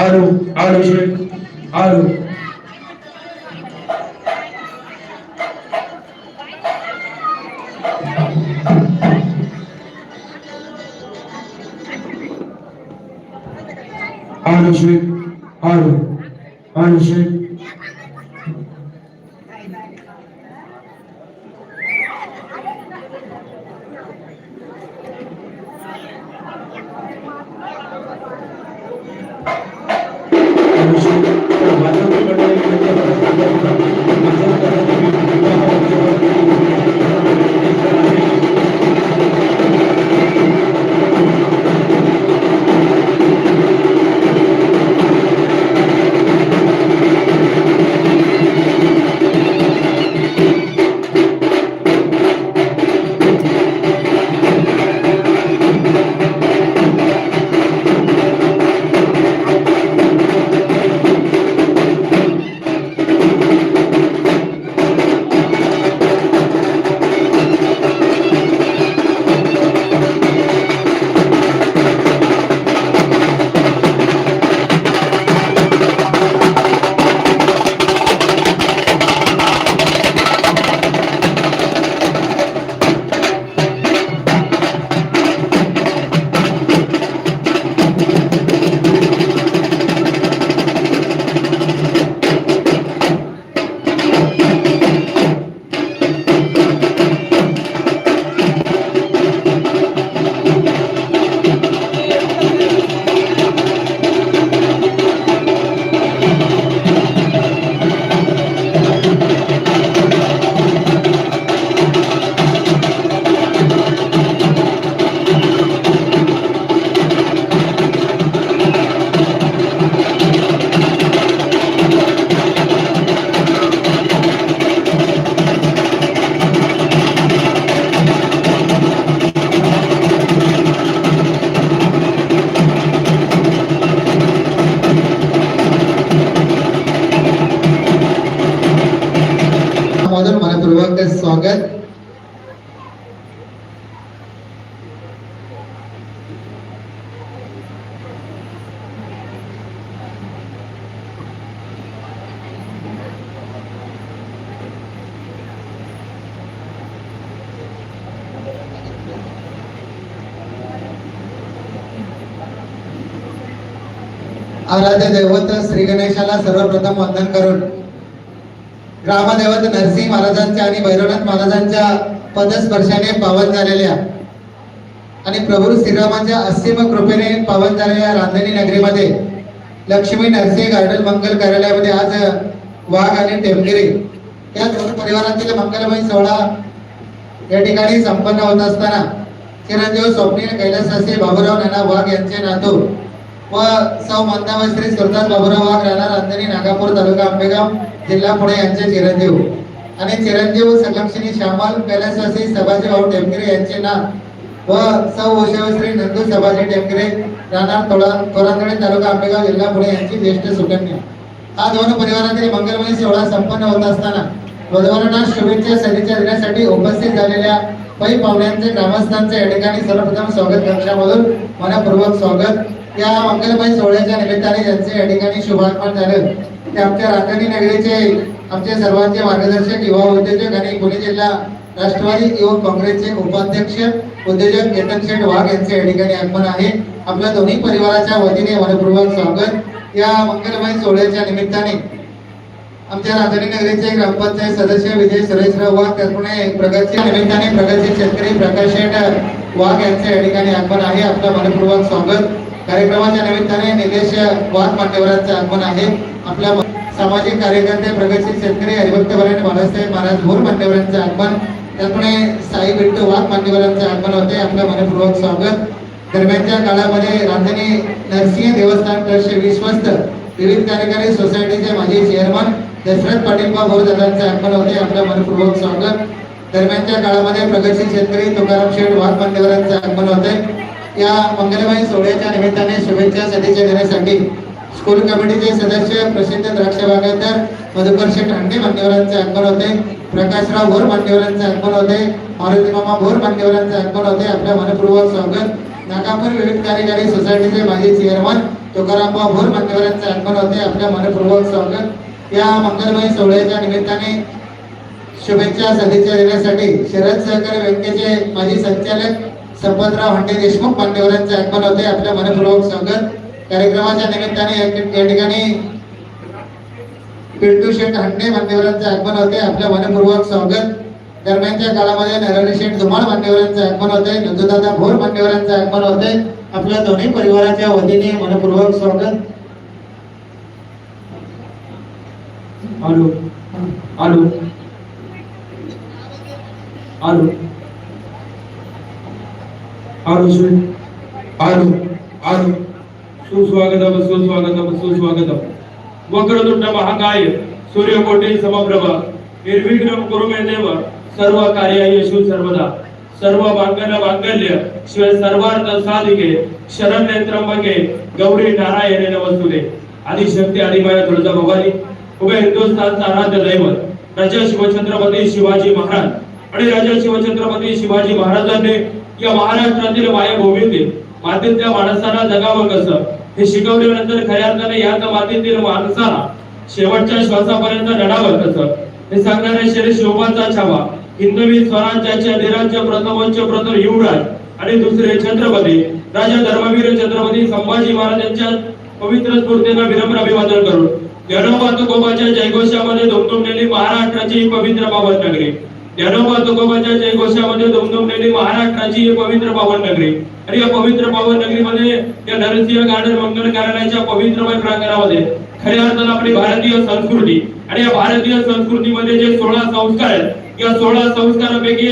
आळू आळू आळू Aynı şey. Aynı. Aynı şey. आराध्य दैवत श्री गणेशाला सर्वप्रथम वंदन करून ग्रामदैवत नरसिंह महाराजांच्या आणि भैरवनाथ महाराजांच्या पदस्पर्शाने पावन झालेल्या आणि प्रभू श्रीरामांच्या असीम कृपेने पावन झालेल्या रांधणी नगरीमध्ये लक्ष्मी नरसिंह गार्डन मंगल कार्यालयामध्ये आज वाघ आणि टेमगिरी या दोन परिवारातील मंगलमय सोहळा या ठिकाणी संपन्न होत असताना चिरंजीव स्वप्नील कैलासाचे बाबूराव नाना वाघ यांचे नातू व सौ मंदाबाई श्री सुरदास बाबूराव वाघ राहणार रांजणी नागापूर तालुका आंबेगाव जिल्हा पुणे यांचे चिरंजीव. आणि चिरंजीव संगमशिनी श्यामल कैलासासी सभाजी भाऊ टेमगिरे यांचे नाव व सौ उषाश्री नंदू सभाजी टेमगिरे राहणार तोळा तोरांगणे तालुका आंबेगाव जिल्हा पुणे यांची ज्येष्ठ सुकन्या. हा दोन परिवारातील मंगलमय सोहळा संपन्न होत असताना बुधवारांना शुभेच्छा सदिच्छा देण्यासाठी उपस्थित झालेल्या पै पाहुण्यांचे ग्रामस्थांचे या ठिकाणी सर्वप्रथम स्वागत कक्षामधून मनपूर्वक स्वागत. या मंगलमय सोहळ्याच्या निमित्ताने ज्यांचे या ठिकाणी शुभागमन झालं. ते आमच्या राजधानी नगरीचे आमचे सर्वांचे मार्गदर्शक युवा उद्योजक आणि पुणे जिल्हा राष्ट्रवादी युवक काँग्रेसचे उपाध्यक्ष उद्योजक केतन शेठ वाघ यांचे या ठिकाणी आगमन आहे. आपल्या दोन्ही परिवाराच्या वतीने मनपूर्वक स्वागत. या मंगलमय सोहळ्याच्या निमित्ताने आमच्या राजधानी नगरीचे ग्रामपंचायत सदस्य विजय सुरेशराव वाघ त्याचप्रमाणे प्रगतच्या निमित्ताने प्रगतशील शेतकरी प्रकाश शेठ वाघ यांचे या ठिकाणी आगमन आहे. आपलं मनपूर्वक स्वागत. कार्यक्रमाच्या निमित्ताने निलेश वाघ मान्यवरांचे आगमन आहे. आपल्या सामाजिक कार्यकर्ते प्रगतशील शेतकरी हरिभक्त बाळासाहेब महाराज भोर मांडेवरांचे आगमन. त्यामुळे साई बिट्टू वाघ मान्यवरांचे आगमन होते. आपलं मनपूर्वक स्वागत. दरम्यानच्या काळामध्ये राजधानी नरसिंह देवस्थान ट्रस्टचे विश्वस्त विविध कार्यकारी सोसायटीचे माजी चेअरमन दशरथ पाटील दादांचे आगमन होते. आपलं मनपूर्वक स्वागत. दरम्यानच्या काळामध्ये प्रगतशील शेतकरी तुकाराम शेठ वाघ मान्यवरांचे आगमन होते. या मंगलमय सोहळ्याच्या निमित्ताने शुभेच्छा सदिच्छा देण्यासाठी स्कूल कमिटीचे सदस्य प्रसिद्ध द्राक्ष बागायतदार मधुकर शेठ अंडे मान्यवरांचे आगमन होते. प्रकाशराव भोर मान्यवरांचे आगमन होते. मारुती मामा भोर मान्यवरांचे आगमन होते. आपल्या मनपूर्वक स्वागत. नागापूर विविध कार्यकारी सोसायटीचे माजी चेअरमन तुकारामबा भोर मान्यवरांचे आगमन होते. आपल्या मनपूर्वक स्वागत. या मंगलमय सोहळ्याच्या निमित्ताने शुभेच्छा सदिच्छा देण्यासाठी शरद सहकारी बँकेचे माजी संचालक संपतराव हंडे देशमुख मान्यवरांचे आगमन होते. आपल्या मनपूर्वक स्वागत. कार्यक्रमाच्या निमित्ताने या ठिकाणी पिंटू शेठ हंडे मान्यवरांचे आगमन होते. आपल्या मनपूर्वक स्वागत. दरम्यानच्या काळामध्ये नरहरी शेठ धुमाळ मान्यवरांचे आगमन होते. नंदुदादा भोर मान्यवरांचे आगमन होते. आपल्या दोन्ही परिवाराच्या वतीने मनपूर्वक स्वागत. हॅलो हॅलो हॅलो आलो स्वीट आलो आलो सुस्वागतम सुस्वागतम सुस्वागतम। वक्रतुंड महाकाय सूर्यकोटी समप्रभ। निर्विघ्न कुरु मे देव सर्व कार्य येशू सर्वदा। सर्व मांगल्य मांगल्य शिवाय सर्वार्थ साधिके शरण्य त्र्यंबके गौरी नारायणे नमस्तुते। आदिशक्ती आदिमाया तुळजा भवानी उभे हिंदुस्थानचा आराध्य दैवत राजा शिवछत्रपती शिवाजी महाराज आणि राजा शिवछत्रपती शिवाजी महाराजांनी या महाराष्ट्रातील मायभूमीतील मातीतल्या माणसाला जगावं कसं? हे शिकवल्यानंतर खऱ्या अर्थाने याच मातीतील माणसाला शेवटच्या श्वासापर्यंत लढावं कसं? हे सांगणारे श्री शोभाचा छावा हिंदवी स्वराज्याचे अधिराज्य प्रथमोच्च प्रथम युवराज आणि दुसरे छत्रपती राजा धर्मवीर छत्रपती संभाजी महाराजांच्या पवित्र स्फूर्तीला विनम्र अभिवादन करून ज्ञानोबा तुकोबाच्या जयघोषामध्ये धुमधुमलेली महाराष्ट्राची पवित्र बाबत नगरी. ज्ञानोबा तुकोबाच्या जयघोषामध्ये दुमदुमलेली महाराष्ट्राची ही पवित्र पावन नगरी. आणि या पवित्र पावन नगरीमध्ये या नरसिंह गार्डन मंगल कार्यालयाच्या पवित्रमय प्रांगणामध्ये खऱ्या अर्थानं आपली भारतीय संस्कृती आणि या भारतीय संस्कृतीमध्ये जे सोळा संस्कार आहेत या सोळा संस्कारापैकी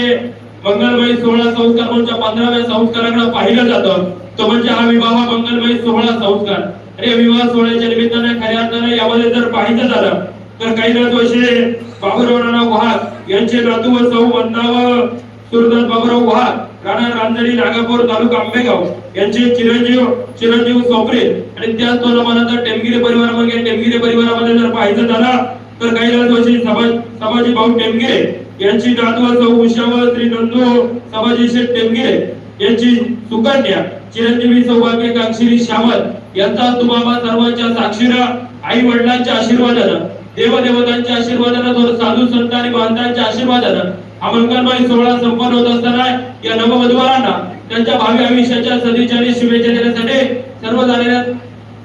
मंगलमयी सोळा संस्कार म्हणजे पंधराव्या संस्काराकडे पाहिलं जातं. तो म्हणजे हा विवाह मंगलमयी सोहळा संस्कार. आणि या विवाह सोहळ्याच्या निमित्ताने खऱ्या अर्थानं यामध्ये जर पाहिलं झालं तर काही ना दोषे बाबुराव वाघ यांचे नातू व सौ वंदाव सुरदास बाबुराव वहार राणा रांजणी नागापूर तालुका आंबेगाव यांचे चिरंजीव चिरंजीव सोपरे आणि त्याच तुलमानात टेमगिरे परिवारामध्ये टेमगिरे परिवारामध्ये जर पाहायचं झाला तर काही ना समाज समाजी भाऊ टेमगिरे यांची नातू सौ उषा व श्री नंदू समाजी शेठ टेमगिरे यांची सुकन्या चिरंजीवी सौभाग्यकांक्षी श्यामल यांचा तुम्हाला सर्वांच्या साक्षीरा आई वडिलांच्या आशीर्वादानं देवदेवतांच्या आशीर्वादानं थोडं साधू संत आणि बांधवांच्या आशीर्वादानं हा मंगलमय सोहळा संपन्न होत असताना या नववधूवरांना त्यांच्या भावी आयुष्याच्या सदिच्छा आणि शुभेच्छा देण्यासाठी सर्व झालेल्या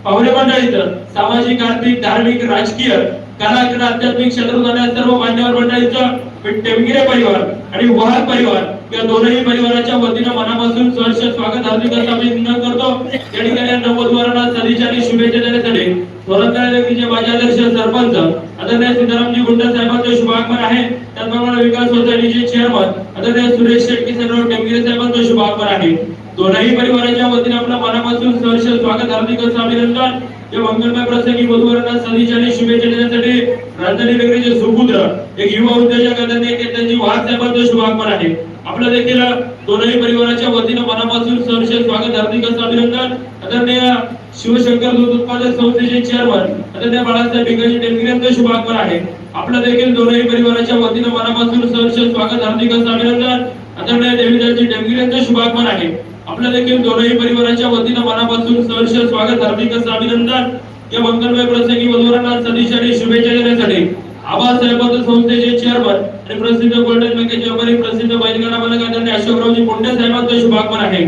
पाहुणे मंडळीत सामाजिक आर्थिक धार्मिक राजकीय कला क्रीडा आध्यात्मिक क्षेत्रात सर्व मान्यवर मंडळीचं टेमगिरे परिवार आणि वहार परिवार या दोनही परिवाराच्या वतीनं मनापासून सहर्ष स्वागत हार्दिक असं अभिनंदन करतो. या ठिकाणी नववधूवरांना सदिच्छा आणि शुभेच्छा देण्यासाठी थोरात माझे आदर्श सरपंच आदरणीय सीतारामजी गुंड साहेबांचे शुभागमन आहे. त्याचप्रमाणे विकास सोसायटीचे चेअरमन आदरणीय सुरेश शेट्टी सर टेमगिरे साहेबांचं शुभागमन आहे. दोनही परिवाराच्या वतीने आपल्या मनापासून सहर्ष स्वागत हार्दिक असं अभिनंदन. या मंगलमय प्रसंगी वधूवरांना सदिच्छा आणि शुभेच्छा देण्यासाठी राजधानी नगरीचे सुपुत्र एक युवा उद्योजक त्यांची केतनजी शुभागमन आहे. आपलं देखील दोनही परिवाराच्या वतीनं मनापासून सहर्ष स्वागत हार्दिक असं अभिनंदन आदरणीय शिवशंकर दूध उत्पादक संस्थेचे चेअरमन आदरणीय बाळासाहेब भिकाजी टेमगिऱ्यांचे शुभागमन आहे. आपलं देखील दोनही परिवाराच्या वतीनं मनापासून सहर्ष स्वागत हार्दिक असं अभिनंदन आदरणीय देवीदासजी टेमगिऱ्यांचे शुभागमन आहे. आपलं देखील दोनही परिवाराच्या वतीनं मनापासून सहर्ष स्वागत हार्दिक असं अभिनंदन या मंगलमय प्रसंगी वधूवरांना सदिच्छा शुभेच्छा देण्यासाठी आबासाहेबांच्या संस्थेचे चेअरमन आणि प्रसिद्ध गोल्डन बँकेचे व्यापारी प्रसिद्ध बैलगाडा मालक आदरणीय अशोकरावजी पोंडे साहेबांचं शुभागमन आहे.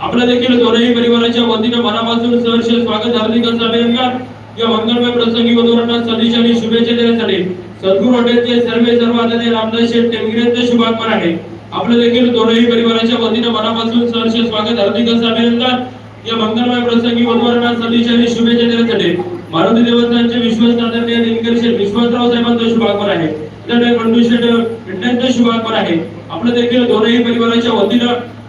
आपल्या देखील दोनही परिवाराच्या वतीनं मनापासून सहर्ष स्वागत हार्दिक असं अभिनंदन या मंगलमय प्रसंगी वधूवरांना सदिच्छा शुभेच्छा देण्यासाठी सद्गुरू हॉटेलचे सर्वे सर्व आदरणीय रामदास शेठ टेमगिरेंचं शुभागमन आहे. आपलं देखील दोनही परिवाराच्या वतीनं मनापासून सहर्ष स्वागत हार्दिक असं अभिनंदन. या मंगलमय प्रसंगी वधूवरांना सदिच्छा आणि शुभेच्छा देण्यासाठी मारुती देवस्थानचे विश्वस्त आदरणीय दिनकर विश्वासराव साहेबांचं शुभागमन आहे. आदरणीय शुभागमन आहे. आपलं देखील दोनही परिवाराच्या वतीनं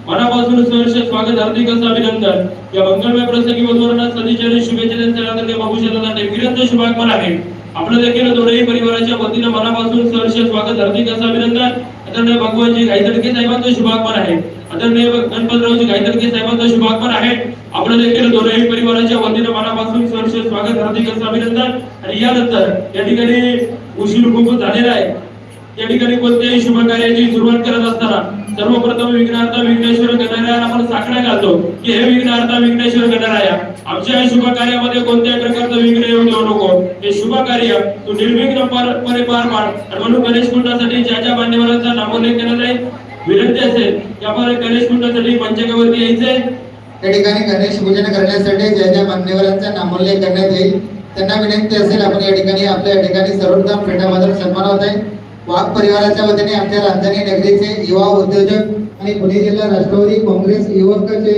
मनापासून सहर्ष स्वागत हार्दिक असं अभिनंदन. या मंगलमय प्रसंगी वधूवरांना सदिच्छा आणि शुभेच्छा देण्यासाठी आदरणीय बाबूशनासाठी विरंत शुभागमन आहे. आपलं देखील दोन्ही परिवाराच्या वतीनं मनापासून सहर्ष स्वागत हार्दिक असं अभिनंदन. आदरणीय भगवानजी गायतडके साहेबांचं शुभागमन आहे. आदरणीय गणपतरावजी गायतडके साहेबांचं शुभागमन आहे. आपलं देखील दोनही परिवाराच्या वतीनं मनापासून सहर्ष स्वागत हार्दिक असं अभिनंदन. आणि यानंतर या ठिकाणी उशीर खूप झालेला आहे. या ठिकाणी कोणत्याही शुभ कार्याची सुरुवात करत असताना सर्वप्रथम विघ्नार्थ विघ्नेश्वर गणराया आपण साखळ्या घालतो की हे विघ्नार्थ विघ्नेश्वर गणराया आमच्या या शुभ कार्यामध्ये कोणत्याही प्रकारचं विघ्न येऊ देऊ नको. हे शुभ कार्य तू निर्विघ्न पार- पणे पार पाड. आणि म्हणून गणेश कुंडासाठी ज्या ज्या मान्यवरांचा नामोल्लेख केला जाईल विनंती असेल की आपण गणेश कुंडासाठी पंचकावरती यायचे. त्या ठिकाणी गणेश पूजन करण्यासाठी ज्या ज्या मान्यवरांचा नामोल्लेख करण्यात येईल त्यांना विनंती असेल आपण या ठिकाणी आपल्या या ठिकाणी सर्वोत्तम फेटामधून सन्मान होत आहे. वाघ परिवाराच्या वतीने आमच्या राजधानी नगरीचे युवा उद्योजक आणि पुणे जिल्हा राष्ट्रवादी काँग्रेस युवकचे